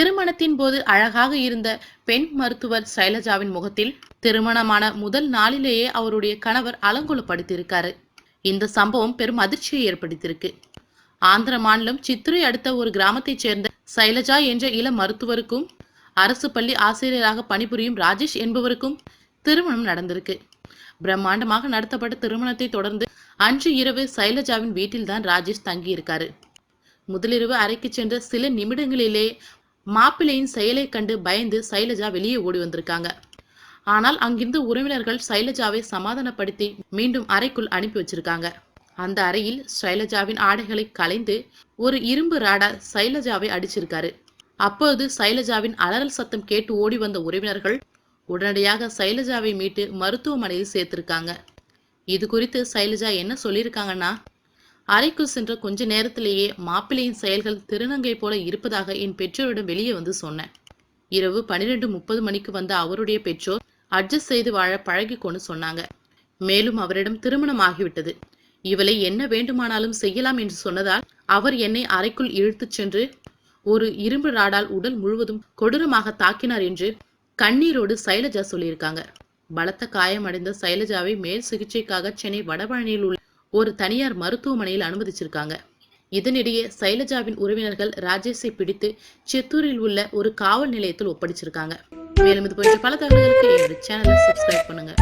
திருமணத்தின் போது அழகாக இருந்த பெண் மருத்துவர் சைலஜாவின் முகத்தில் திருமணமான முதல் நாளிலேயே அவருடைய கணவர் அலங்கோலப்படுத்தியிருக்காரு. இந்த சம்பவம் பெரும் அதிர்ச்சியை ஏற்படுத்தியிருக்கு. ஆந்திர மாநிலம் சித்துரை அடுத்த ஒரு கிராமத்தைச் சேர்ந்த சைலஜா என்ற இள மருத்துவருக்கும் அரசு பள்ளி ஆசிரியராக பணிபுரியும் ராஜேஷ் என்பவருக்கும் திருமணம் நடந்திருக்கு. பிரம்மாண்டமாக நடத்தப்பட்ட திருமணத்தை தொடர்ந்து அன்று இரவு சைலஜாவின் வீட்டில்தான் ராஜேஷ் தங்கியிருக்காரு. முதலிரவு அறைக்கு சென்ற சில நிமிடங்களிலே மாப்பிள்ளையின் செயலை கண்டு பயந்து சைலஜா வெளியே ஓடி வந்திருக்காங்க. ஆனால் அங்கிருந்து உறவினர்கள் சைலஜாவை சமாதானப்படுத்தி மீண்டும் அறைக்குள் அனுப்பி வச்சிருக்காங்க. அந்த அறையில் சைலஜாவின் ஆடைகளை கலைந்து ஒரு இரும்பு ராடா சைலஜாவை அடிச்சிருக்காரு. அப்போது சைலஜாவின் அலறல் சத்தம் கேட்டு ஓடி வந்த உறவினர்கள் உடனடியாக சைலஜாவை மீட்டு மருத்துவமனையில் சேர்த்திருக்காங்க. இது குறித்து சைலஜா என்ன சொல்லியிருக்காங்கன்னா அறைக்குள் சென்ற கொஞ்ச நேரத்திலேயே மாப்பிள்ளையின் செயல்கள் திருநங்கை போல இருப்பதாக என் பெற்றோரிடம் வெளியே வந்து சொன்னேன். இரவு பனிரெண்டு முப்பது மணிக்கு வந்த அவருடைய பெற்றோர் அட்ஜஸ்ட் செய்து வாழ பழகிக்கொண்டு சொன்னாங்க. மேலும் அவரிடம் திருமணம் ஆகிவிட்டது. இவளை என்ன வேண்டுமானாலும் செய்யலாம் என்று சொன்னதால் அவர் என்னை அறைக்குள் இழுத்துச் சென்று ஒரு இரும்பு ராடால் உடல் முழுவதும் கொடூரமாக தாக்கினார் என்று கண்ணீரோடு சைலஜா சொல்லியிருக்காங்க. பலத்த காயமடைந்த சைலஜாவை மேல் சிகிச்சைக்காக சென்னை வடபழனியில் உள்ள ஒரு தனியார் மருத்துவமனையில் அனுமதிச்சிருக்காங்க. இதனிடையே சைலஜாவின் உறவினர்கள் ராஜேஷை பிடித்து சித்தூரில் உள்ள ஒரு காவல் நிலையத்தில் ஒப்படைச்சிருக்காங்க. மேலும் இது போன்ற பல தகவல்களுக்கு சேனலை சப்ஸ்கிரைப் பண்ணுங்க.